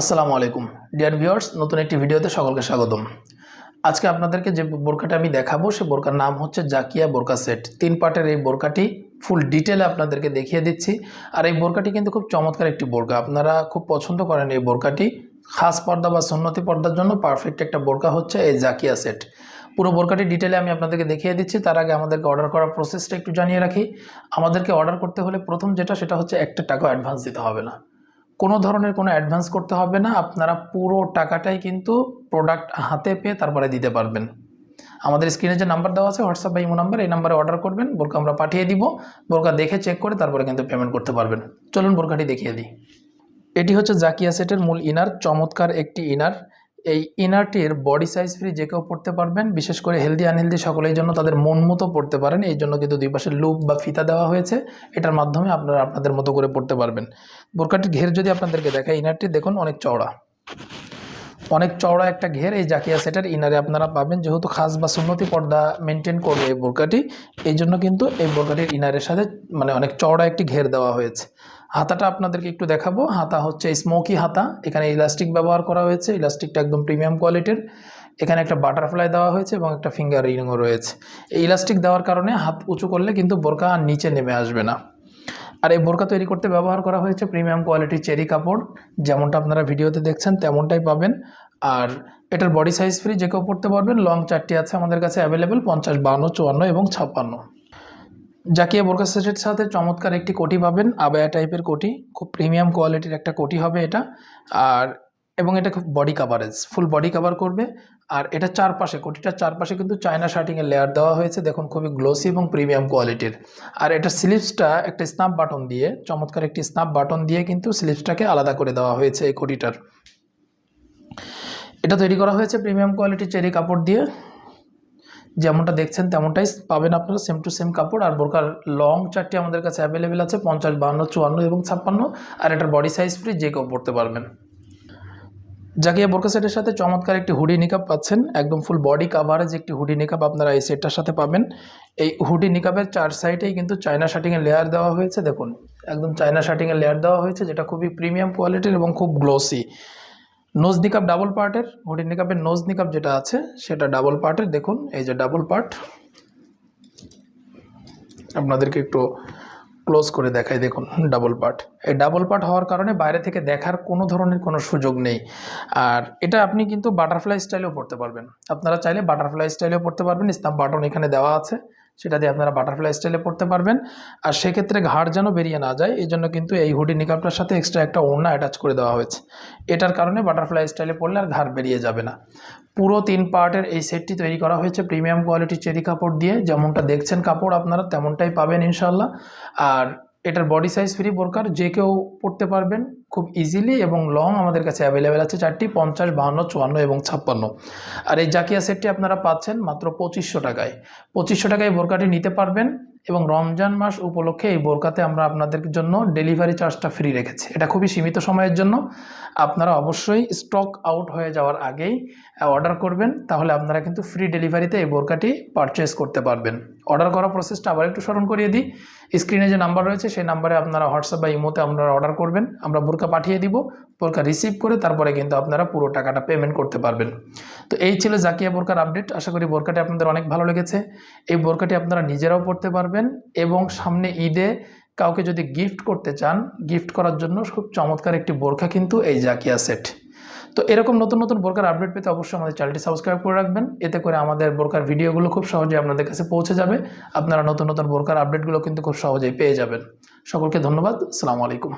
আসসালামু আলাইকুম। Dear viewers নতুন একটি ভিডিওতে সকলকে স্বাগতম। আজকে আপনাদেরকে যে বোরকাটা আমি দেখাবো, সে বোরকার নাম হচ্ছে জাকিয়া বোরকা সেট। তিন পার্টের এই বোরকাটি ফুল ডিটেলে আপনাদেরকে দেখিয়ে দিচ্ছি। আর এই বোরকাটি কিন্তু খুব চমৎকার একটি বোরকা। আপনারা খুব পছন্দ করেন এই বোরকাটি। খাস পর্দা বা সন্নতি পর্দার জন্য পারফেক্ট একটা বোরকা হচ্ছে এই জাকিয়া সেট। পুরো বোরকাটি ডিটেলে আমি আপনাদেরকে দেখিয়ে দিচ্ছি। তার আগে আমাদেরকে অর্ডার করার প্রসেসটা একটু জানিয়ে রাখি। আমাদেরকে অর্ডার করতে হলে প্রথম যেটা, সেটা হচ্ছে একটা টাকা অ্যাডভান্স দিতে হবে না। কোনো ধরনের কোনো অ্যাডভান্স করতে হবে না। আপনারা পুরো টাকাটাই কিন্তু প্রোডাক্ট হাতে পেয়ে তারপরে দিতে পারবেন। আমাদের স্ক্রিনে যে নাম্বার দেওয়া আছে হোয়াটসঅ্যাপ বা ইমো নাম্বার এই নাম্বারে অর্ডার করবেন। বোরকা আমরা পাঠিয়ে দিব। বোরকা দেখে চেক করে তারপরে কিন্তু পেমেন্ট করতে পারবেন। চলুন বোরকাটি দেখিয়ে দিই। এটি হচ্ছে জাকিয়া সেটের মূল ইনার চমৎকার একটি ইনার এই ইনারটির বডি সাইজ ফ্রি যে কেউ পড়তে পারবেন, বিশেষ করে হেলদি আনহেলদি সকলের জন্য তাদের মন মতো পড়তে পারেন। এই জন্য কিন্তু দুই পাশে লুপ বা ফিতা দেওয়া হয়েছে। এটার মাধ্যমে আপনারা আপনাদের মতো করে পড়তে পারবেন। বোরকাটির ঘের যদি আপনাদেরকে দেখায় ইনারটি দেখুন, অনেক চওড়া। অনেক চওড়া একটা ঘের, এই জাকিয়া সেটের ইনারে আপনারা পাবেন। যেহেতু খাস বা সুন্নতি পর্দা মেনটেন করবে এই বোরকাটি, এই জন্য কিন্তু এই বোরকাটির ইনারের সাথে মানে অনেক চওড়া একটি ঘের দেওয়া হয়েছে। হাতাটা আপনাদেরকে একটু দেখাবো। হাতা হচ্ছে স্মোকি হাতা। এখানে ইলাস্টিক ব্যবহার করা হয়েছে। ইলাস্টিকটা একদম প্রিমিয়াম কোয়ালিটির এখানে একটা বাটারফ্লাই দেওয়া হয়েছে এবং একটা ফিঙ্গার রিংও রয়েছে। এই ইলাস্টিক দেওয়ার কারণে হাত উঁচু করলে কিন্তু বোরকা আর নিচে নেমে আসবে না। আর এই বোরকা তৈরি করতে ব্যবহার করা হয়েছে প্রিমিয়াম কোয়ালিটির চেরি কাপড়। যেমনটা আপনারা ভিডিওতে দেখছেন, তেমনটাই পাবেন। আর এটার বডি সাইজ ফ্রি যে কেউ পড়তে পারবেন লং চারটি আছে আমাদের কাছে অ্যাভেলেবেল পঞ্চাশ, বান্ন, চুয়ান্ন এবং ছাপ্পান্ন। জাকিয়া বোরকা সেটের সাথে চমৎকার একটি কোটি পাবেন, আবায়া টাইপের কোটি। খুব প্রিমিয়াম কোয়ালিটির একটা কোটি হবে এটা। আর, এবং এটা খুব body coverage full body cover করবে। আর এটা চারপাশে, কোটিটার চারপাশে কিন্তু চায়না শার্টিংয়ের লেয়ার দেওয়া হয়েছে। দেখুন, খুবই গ্লোসি এবং প্রিমিয়াম কোয়ালিটির আর এটা স্লিপসটা একটা স্ন্যাপ বাটন দিয়ে, চমৎকার একটি স্ন্যাপ বাটন দিয়ে কিন্তু স্লিপসটাকে আলাদা করে দেওয়া হয়েছে এই কোটিটার। এটা তৈরি করা হয়েছে প্রিমিয়াম কোয়ালিটির চেরি কাপড় দিয়ে। যেমনটা দেখছেন তেমনটাই পাবেন আপনারা সেম টু সেম কাপড়। আর বোরকার লং চারটি আমাদের কাছে অ্যাভেলেবেল আছে, পঞ্চাশ বান্ন চুয়ান্ন এবং ছাপ্পান্ন। আর এটার বডি সাইজ ফ্রি যে কেউ পড়তে পারবেন। জাকিয়া বোরকা সেটের সাথে চমৎকার একটি হুডি নিকাপ পাচ্ছেন, একদম ফুল বডি কাভারেজ একটি হুডি নিকাপ আপনারা এই সেটটার সাথে পাবেন। এই হুডি নিকাপের চার সাইডেই কিন্তু চায়না শার্টিংয়ের লেয়ার দেওয়া হয়েছে, দেখুন। একদম চায়না শার্টিংয়ের লেয়ার দেওয়া হয়েছে, যেটা খুবই প্রিমিয়াম কোয়ালিটির এবং খুব গ্লোসি নোজ নিকাপ ডাবল পার্টের হুডি নিকাপের নোজ নিকাপ যেটা আছে, সেটা ডাবল পার্টের দেখুন, এই যে ডাবল পার্ট আপনাদেরকে একটু ক্লোজ করে দেখাই, দেখুন ডাবল পার্ট এই ডাবল পার্ট হওয়ার কারণে বাইরে থেকে দেখার কোনো ধরনের কোনো সুযোগ নেই। আর এটা আপনি কিন্তু বাটারফ্লাই স্টাইলেও পড়তে পারবেন। আপনারা চাইলে বাটারফ্লাই স্টাইলেও পড়তে পারবেন স্টাম্প বাটন এখানে দেওয়া আছে। সেটা দিয়ে আপনারা বাটারফ্লাই স্টাইলে পড়তে পারবেন। আর সেক্ষেত্রে ঘাড় যেন বেরিয়ে না যায়, এই জন্য কিন্তু এই হুডি নিকাপটার সাথে এক্সট্রা একটা ওড়না অ্যাটাচ করে দেওয়া হয়েছে। এটার কারণে বাটারফ্লাই স্টাইলে পড়লে আর ঘাড় বেরিয়ে যাবে না। পুরো তিন পার্টের এই সেটটি তৈরি করা হয়েছে প্রিমিয়াম কোয়ালিটির চেরি কাপড় দিয়ে। যেমনটা দেখছেন কাপড় আপনারা তেমনটাই পাবেন ইনশাল্লাহ আর এটার বডি সাইজ ফ্রি বোরকার, যে কেউ পড়তে পারবেন খুব ইজিলি এবং লং আমাদের কাছে অ্যাভেলেবেল আছে চারটি, পঞ্চাশ, বাহান্ন, চুয়ান্ন এবং ছাপ্পান্ন। আর এই জাকিয়া সেটটি আপনারা পাচ্ছেন মাত্র পঁচিশশো টাকায়। পঁচিশশো টাকায় বোরকাটি নিতে পারবেন এবং রমজান মাস উপলক্ষে এই বোরকাতে আমরা আপনাদের জন্য ডেলিভারি চার্জটা ফ্রি রেখেছি। এটা খুবই সীমিত সময়ের জন্য। আপনারা অবশ্যই স্টক আউট হয়ে যাওয়ার আগেই অর্ডার করবেন, তাহলে আপনারা কিন্তু ফ্রি ডেলিভারিতে এই বোরকাটি পারচেস করতে পারবেন। অর্ডার করার প্রসেসটা আবার একটু স্মরণ করিয়ে দিই। স্ক্রিনে যে নাম্বার রয়েছে, সেই নাম্বারে আপনারা হোয়াটসঅ্যাপ বা ইমোতে আপনারা অর্ডার করবেন। আমরা বোরকা পাঠিয়ে দিব, বোরকা রিসিভ করে তারপরে কিন্তু আপনারা পুরো টাকাটা পেমেন্ট করতে পারবেন। তো এই ছিল জাকিয়া বোরকার আপডেট আশা করি বোরকাটি আপনাদের অনেক ভালো লেগেছে। এই বোরকাটি আপনারা নিজেরাও পড়তে পারবেন এবং সামনে ঈদে কাউকে যদি গিফট করতে চান গিফট করার জন্য খুব চমৎকার একটি বোরখা কিন্তু এই জাকিয়া সেট তো এরকম নতুন নতুন বোরকার আপডেট পেতে অবশ্যই আমাদের চ্যানেলটি সাবস্ক্রাইব করে রাখবেন। এতে করে আমাদের বোরকার ভিডিওগুলো খুব সহজে আপনাদের কাছে পৌঁছে যাবে। আপনারা নতুন নতুন বোরকার আপডেটগুলো কিন্তু খুব সহজেই পেয়ে যাবেন। সকলকে ধন্যবাদ। আসসালামু আলাইকুম।